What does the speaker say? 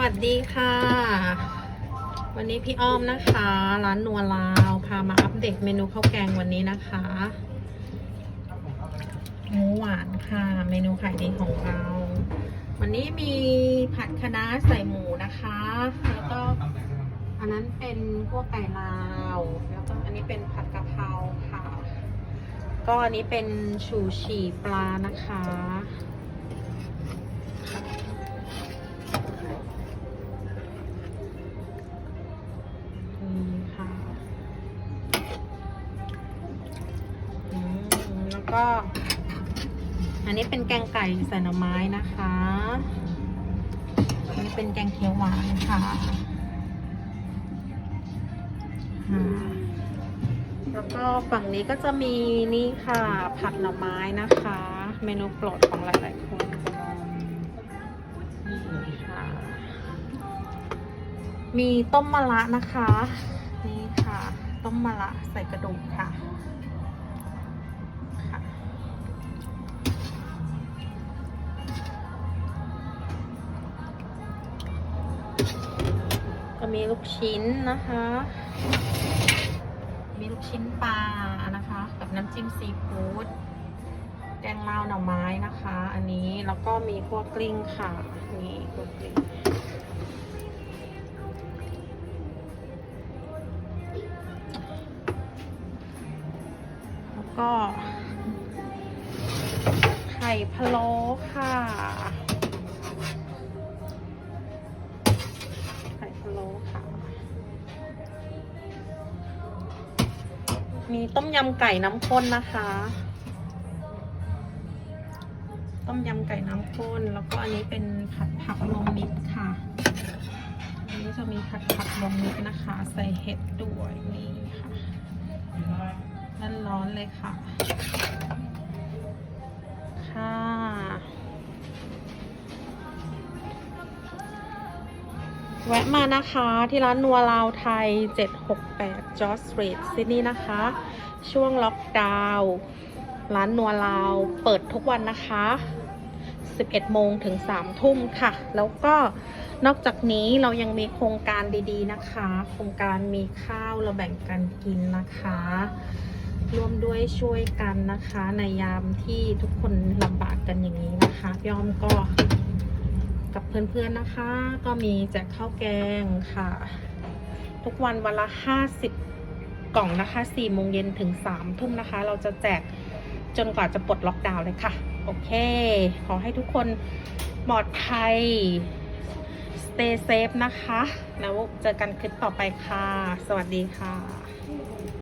วัสดีค่ะ วันนี้พี่อ้อมนะคะ ร้านนัวลาวพามาอัปเดตเมนูข้าวแกงวันนี้นะคะหมูหวานค่ะ เมนูขายดีของเรา วันนี้มีผัดคะน้าใส่หมูนะคะ แล้วก็อันนั้นเป็นพวกไก่ลาว แล้วก็อันนี้เป็นผัดกะเพราค่ะ ก็อันนี้เป็นชูชีปลานะคะ ก็ อันนี้เป็นแกงไก่ใส่หน่อไม้นะคะอันนี้เป็นแกงเขียวหวานค่ะแล้วก็ฝั่งนี้ก็จะมีนี่ค่ะ ผัดหน่อไม้นะคะ เมนูโปรดของหลาย ๆ คนนี่ค่ะ มีต้มมะระนะคะ นี่ค่ะ ต้มมะระใส่กระดูกค่ะ ก็มีลูกชิ้นนะคะ มีลูกชิ้นปลานะคะ กับน้ำจิ้มซีฟู้ดแกงลาวหน่อไม้นะคะ อันนี้แล้วก็มีพวกกลิ้งค่ะ นี่พวกกลิ้งแล้วก็ไข่พะโล้ค่ะ มีต้มยำไก่น้ำข้นนะคะ ต้มยำไก่น้ำข้น แล้วก็อันนี้เป็นผัดผักรวมมิตรค่ะ อันนี้จะมีผัดผักรวมมิตรนะคะ ใส่เห็ดด้วยนี่ค่ะร้อนๆเลยค่ะ แวะมานะคะที่ร้านนัวลาวไทย 768 George Street ซิดนีย์นะคะ ช่วงล็อกดาวน์ร้านนัวลาวเปิดทุกวันนะคะ 11 โมงถึง 3 ทุ่มค่ะ แล้วก็นอกจากนี้เรายังมีโครงการดีๆนะคะ โครงการมีข้าวเราแบ่งกันกินนะคะ ร่วมด้วยช่วยกันนะคะ ในยามที่ทุกคนลำบากกันอย่างนี้นะคะพี่อมก็ กับเพื่อนๆนะคะ ก็มีแจกข้าวแกงค่ะ ทุกวันวันละ 50 กล่องนะคะ4โมงเย็นถึง3ทุ่มนะคะ เราจะแจกจนกว่าจะปลดล็อกดาวน์เลยค่ะ โอเค ขอให้ทุกคนปลอดภัย stay safe นะคะ แล้วเจอกันคลิปต่อไปค่ะ สวัสดีค่ะ